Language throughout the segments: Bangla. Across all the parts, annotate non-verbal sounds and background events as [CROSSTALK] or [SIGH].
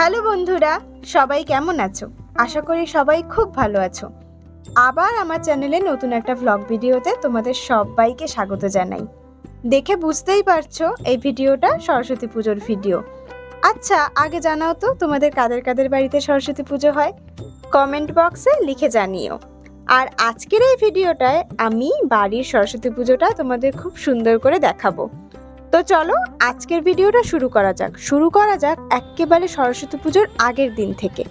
হ্যালো বন্ধুরা, সবাই কেমন আছো? আশা করি সবাই খুব ভালো আছো। আবার আমার চ্যানেলে নতুন একটা ভ্লগ ভিডিওতে তোমাদের সবাইকে স্বাগত জানাই। দেখে বুঝতেই পারছ এই ভিডিওটা সরস্বতী পুজোর ভিডিও। আচ্ছা আগে জানাও তো তোমাদের কাদের কাদের বাড়িতে সরস্বতী পুজো হয়? কমেন্ট বক্সে লিখে জানিও। আর আজকের এই ভিডিওটায় আমি বাড়ির সরস্বতী পুজোটা তোমাদের খুব সুন্দর করে দেখাবো। তো চলো, আজকের ভিডিওটা শুরু করা যাক। শুরু করা যাক একেবারে সরস্বতী পুজোর আগের দিন থেকে।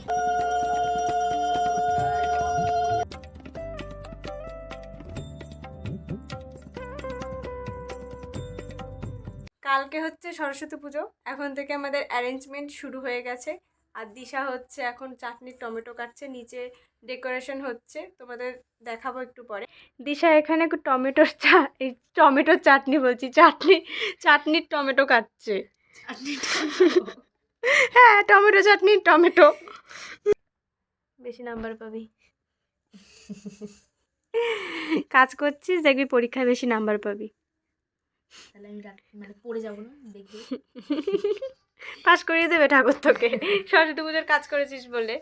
কালকে হচ্ছে সরস্বতী পুজো। এখন থেকে আমাদের অ্যারেঞ্জমেন্ট শুরু হয়ে গেছে। আর দিশা হচ্ছে এখন চাটনির টমেটো কাটছে নিচে ডেকোরেশন হচ্ছে। তোমাদের দেখাবো একটু পরে। দিশা এখানে টমেটোর চা এই টমেটোর চাটনি বলছি চাটনি চাটনির টমেটো কাটছে। [LAUGHS] হ্যাঁ টমেটো চাটনির টমেটো। বেশি নাম্বার পাবি। [LAUGHS] কাজ করছিস দেখবি পরীক্ষায় বেশি নাম্বার পাবি। তাহলে আমি মানে পড়ে যাব না দেখবে। [LAUGHS] পাস করিয়ে দেবে ঠাকুর তোকে সরস্বতী পুজোর কাজ করেছিস বলে।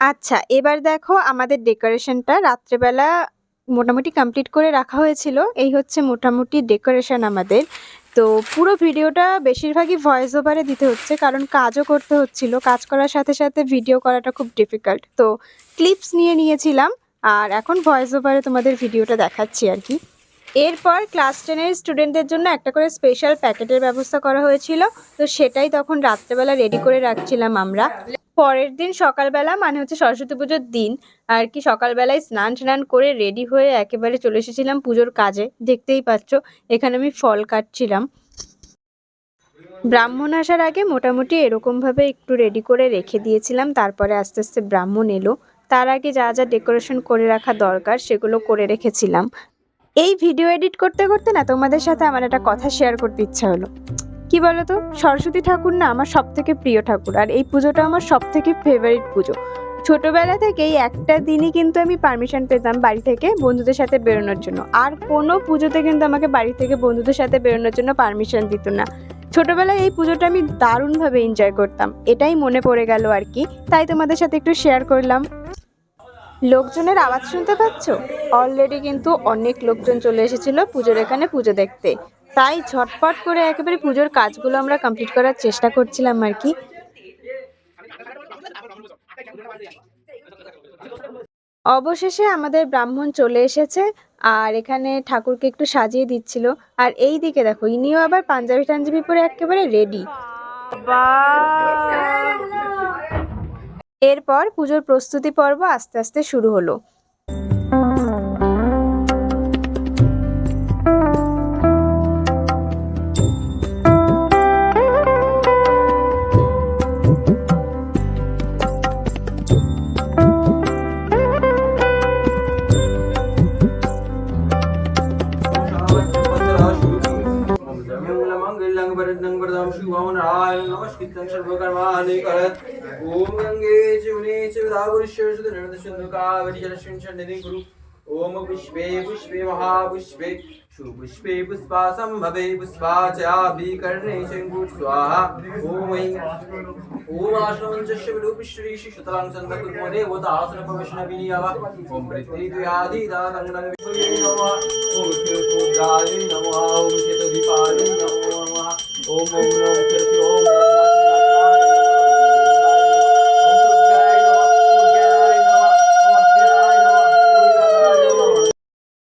আচ্ছা এবার দেখো আমাদের ডেকোরেশনটা রাত্রেবেলা মোটামুটি কমপ্লিট করে রাখা হয়েছিল। এই হচ্ছে মোটামুটি ডেকোরেশন আমাদের। তো পুরো ভিডিওটা বেশিরভাগই ভয়েস ওভারে দিতে হচ্ছে, কারণ কাজও করতে হচ্ছিল। কাজ করার সাথে সাথে ভিডিও করাটা খুব ডিফিকাল্ট তো ক্লিপস নিয়ে নিয়েছিলাম, আর এখন ভয়েস ওভারে তোমাদের ভিডিওটা দেখাচ্ছি আর কি। এরপর ক্লাস টেনের স্টুডেন্টদের জন্য একটা করে স্পেশাল প্যাকেটের ব্যবস্থা করা হয়েছিল। তো সেটাই তখন রাত্রেবেলা রেডি করে রাখছিলাম আমরা। পরের দিন সকালবেলা মানে হচ্ছে সরস্বতী পুজোর দিন, আর কি সকালবেলায় স্নান টান করে রেডি হয়ে একেবারে চলে এসেছিলাম পুজোর কাজে। দেখতেই পাচ্ছ, এখানে আমি ফল কাটছিলাম। ব্রাহ্মণ আসার আগে মোটামুটি এরকমভাবে একটু রেডি করে রেখে দিয়েছিলাম, তারপরে আস্তে আস্তে ব্রাহ্মণ এলো। তার আগে যা যা ডেকোরেশন করে রাখা দরকার, সেগুলো করে রেখেছিলাম। এই ভিডিও এডিট করতে করতে না তোমাদের সাথে আমার একটা কথা শেয়ার করতে ইচ্ছা হলো। কি বলো তো সরস্বতী ঠাকুর না আমার সব থেকে প্রিয় ঠাকুর, আর এই পুজোটা আমার সব থেকে ফেভারিট পুজো। ছোটবেলা থেকেই একটা দিনই কিন্তু আমি পারমিশন পেতাম বাড়ি থেকে বন্ধুদের সাথে বেরোনোর জন্য। আর কোনো পুজোতে কিন্তু আমাকে বাড়ি থেকে বন্ধুদের সাথে বেরোনোর জন্য পারমিশন দিত না। ছোটবেলায় এই পুজোটা আমি দারুণভাবে এনজয় করতাম, এটাই মনে পড়ে গেল আর কি। তাই তোমাদের সাথে একটু শেয়ার করলাম। লোকজনের আওয়াজ শুনতে পাচ্ছ? অলরেডি কিন্তু অনেক লোকজন চলে এসেছিল পুজোর এখানে পুজো দেখতে। তাই ঝটপট করে একেবারে পুজোর কাজগুলো আমরা কমপ্লিট করার চেষ্টা করছিলাম আর কি। অবশেষে আমাদের ব্রাহ্মণ চলে এসেছে আর এখানে ঠাকুরকে একটু সাজিয়ে দিচ্ছিল। আর এই দিকে দেখো, ইনিও আবার পাঞ্জাবি টাঞ্জাবি পরে একেবারে রেডি এরপর পুজোর প্রস্তুতি পর্ব আস্তে আস্তে শুরু হলো मंगलमंगलं वरदं वरदं शिवं नारायणं नमस्कृतं सर्वकर्माणि करत् ॐ गङ्गे जीवने गुरुशेषुनिर्दशुन्दुकावरिजनशुञ्चनिधि गुरु ॐ पुष्पे पुष्पे महापुष्पे सुपुष्पे पुष्पा सम्भवे पुष्पा चाभिकर्णे शङ्कु स्वाहा ॐ ॐ आश्रमञ्चस्य विरूपिश्रीषि सुतलां चन्दकुर्मो देवतासनपविष्णविनि ॐ पृथ्वीद्वियादिदातङ्गं ॐ शिवसुगाय ॐ नमो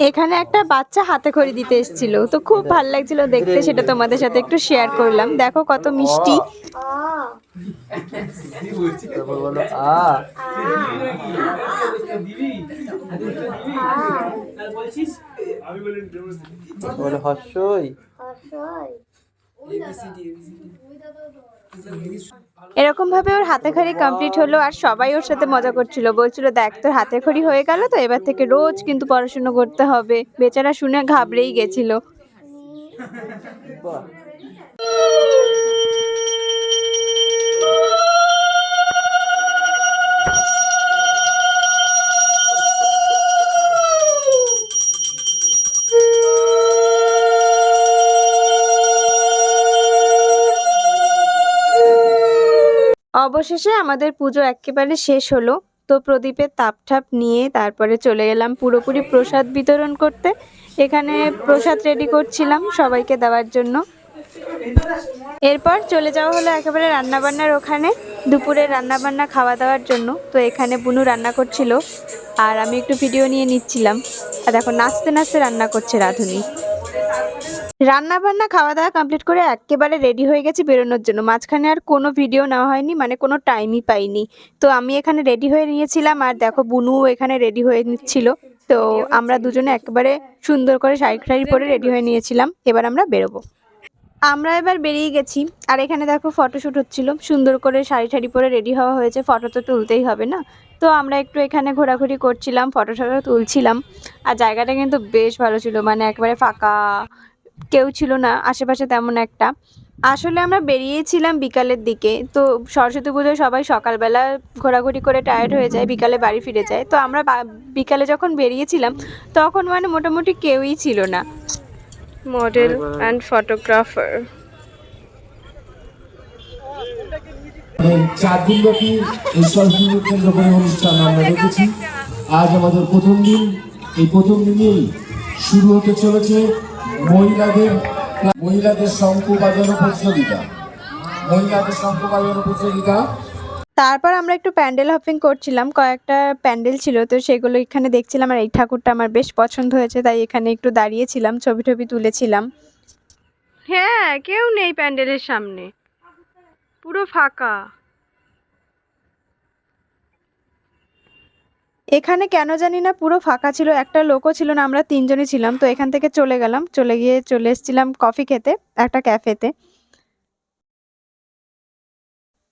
এখানে একটা বাচ্চা হাতে খড়ি দিতে এসেছিল। তো খুব ভালো লাগছিল দেখতে সেটা তোমাদের সাথে একটু শেয়ার করলাম। দেখো কত মিষ্টি। বলে হর্ষই। এরকম ভাবে ওর হাতে খড়ি কমপ্লিট হলো আর সবাই ওর সাথে মজা করছিল। বলছিল, দেখ, তোর হাতে খড়ি হয়ে গেল তো, এবার থেকে রোজ কিন্তু পড়াশুনো করতে হবে। বেচারা শুনে ঘাবড়েই গেছিল। অবশেষে আমাদের পুজো একেবারে শেষ হলো। তো প্রদীপের তাপ ঠাপ নিয়ে তারপরে চলে গেলাম পুরোপুরি প্রসাদ বিতরণ করতে। এখানে প্রসাদ রেডি করছিলাম সবাইকে দেওয়ার জন্য। এরপর চলে যাওয়া হলো একেবারে রান্নাবান্নার ওখানে, দুপুরে রান্নাবান্না খাওয়া দাওয়ার জন্য। তো এখানে বুনু রান্না করছিল আর আমি একটু ভিডিও নিয়ে নিচ্ছিলাম। আর দেখো, নাচতে নাচতে রান্না করছে রাঁধুনি। রান্না বান্না খাওয়া দাওয়া কমপ্লিট করে একেবারে রেডি হয়ে গেছি বেরোনোর জন্য। মাঝখানে আর কোনো ভিডিও নেওয়া হয়নি মানে কোনো টাইমই পাইনি। তো আমি এখানে রেডি হয়ে নিয়েছিলাম আর দেখো বুনু এখানে রেডি হয়ে নিচ্ছিল। তো আমরা দুজনে একেবারে সুন্দর করে শাড়ি শাড়ি পরে রেডি হয়ে নিয়েছিলাম। এবার আমরা বেরোবো। আমরা এবার বেরিয়ে গেছি। আর এখানে দেখো ফটোশ্যুট হচ্ছিল। সুন্দর করে শাড়ি শাড়ি পরে রেডি হওয়া হয়েছে। ফটো তো তুলতেই হবে না? তো আমরা একটু এখানে ঘোরাঘুরি করছিলাম ফটো টটো তুলছিলাম। আর জায়গাটা কিন্তু বেশ ভালো ছিল মানে একেবারে ফাঁকা। কেউ ছিল না আশেপাশে তেমন একটা। আসলে আমরা বেরিয়েছিলাম বিকালের দিকে তো সরস্বতী পুজোয় সবাই সকালবেলা ঘোরাঘুরি করে টায়ার্ড হয়ে যায় বিকালে বাড়ি ফিরে যায়। তো আমরা বিকালে যখন বেরিয়েছিলাম তখন মানে মোটামুটি কেউই ছিল না। মডেল অ্যান্ড ফটোগ্রাফার চার দিন ব্যাপী এই সরস্বতী কেন্দ্র করে অনুষ্ঠান আমরা রেখেছি আজ আমাদের প্রথম দিন। এই প্রথম দিনেই শুরু হতে চলেছে মহিলাদের মহিলাদের শঙ্খ বাজানো প্রতিযোগিতা। মহিলাদের শঙ্খ বাজানো প্রতিযোগিতা। তারপর আমরা একটু প্যান্ডেল হপিং করছিলাম কয়েকটা প্যান্ডেল ছিল তো সেগুলো এখানে দেখছিলাম আর এই ঠাকুরটা আমার বেশ পছন্দ হয়েছে তাই এখানে একটু দাঁড়িয়েছিলাম ছবি টবি তুলেছিলাম। হ্যাঁ কেউ নেই প্যান্ডেলের সামনে পুরো ফাঁকা। এখানে কেন জানি না পুরো ফাঁকা ছিল, একটা লোকও ছিল না, আমরা তিনজনই ছিলাম। তো এখান থেকে চলে গেলাম, চলে গিয়ে চলে এসেছিলাম কফি খেতে, একটা ক্যাফেতে।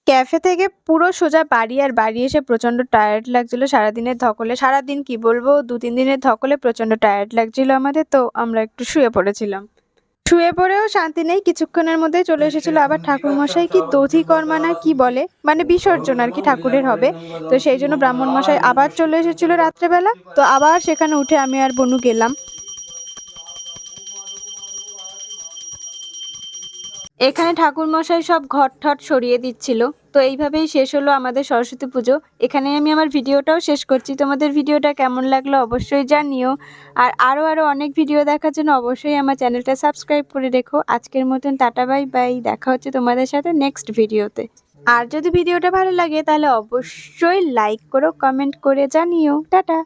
ক্যাফে থেকে পুরো সোজা বাড়ি আর বাড়ি এসে প্রচণ্ড টায়ার্ড লাগছিল, সারাদিনের ধকলে। সারাদিন কি বলব দু তিন দিনের ধকলে প্রচণ্ড টায়ার্ড লাগছিল আমাদের, তো আমরা একটু শুয়ে পড়েছিলাম। শুয়ে পড়েও শান্তি নেই কিছুক্ষণের মধ্যে চলে এসেছিল আবার ঠাকুরমশাই। কি দধি কর্মা না কি বলে? মানে বিসর্জন আর কি ঠাকুরের হবে। তো সেই জন্য ব্রাহ্মণ মশাই আবার চলে এসেছিল রাত্রেবেলা। তো আবার সেখানে উঠে আমি আর বনু গেলাম। এখানে ঠাকুর মশাই সব ঘট ঠট সরিয়ে দিচ্ছিল। তো এইভাবেই শেষ হলো আমাদের সরস্বতী পুজো। এখানে আমি আমার ভিডিওটাও শেষ করছি। তোমাদের ভিডিওটা কেমন লাগল অবশ্যই জানিও। আর আরও আরও অনেক ভিডিও দেখার জন্য অবশ্যই আমার চ্যানেলটা সাবস্ক্রাইব করে রেখো। আজকের মতন টাটা, বাই বাই। দেখা হচ্ছে তোমাদের সাথে নেক্সট ভিডিওতে। আর যদি ভিডিওটা ভালো লাগে তাহলে অবশ্যই লাইক করো কমেন্ট করে জানিও। টাটা।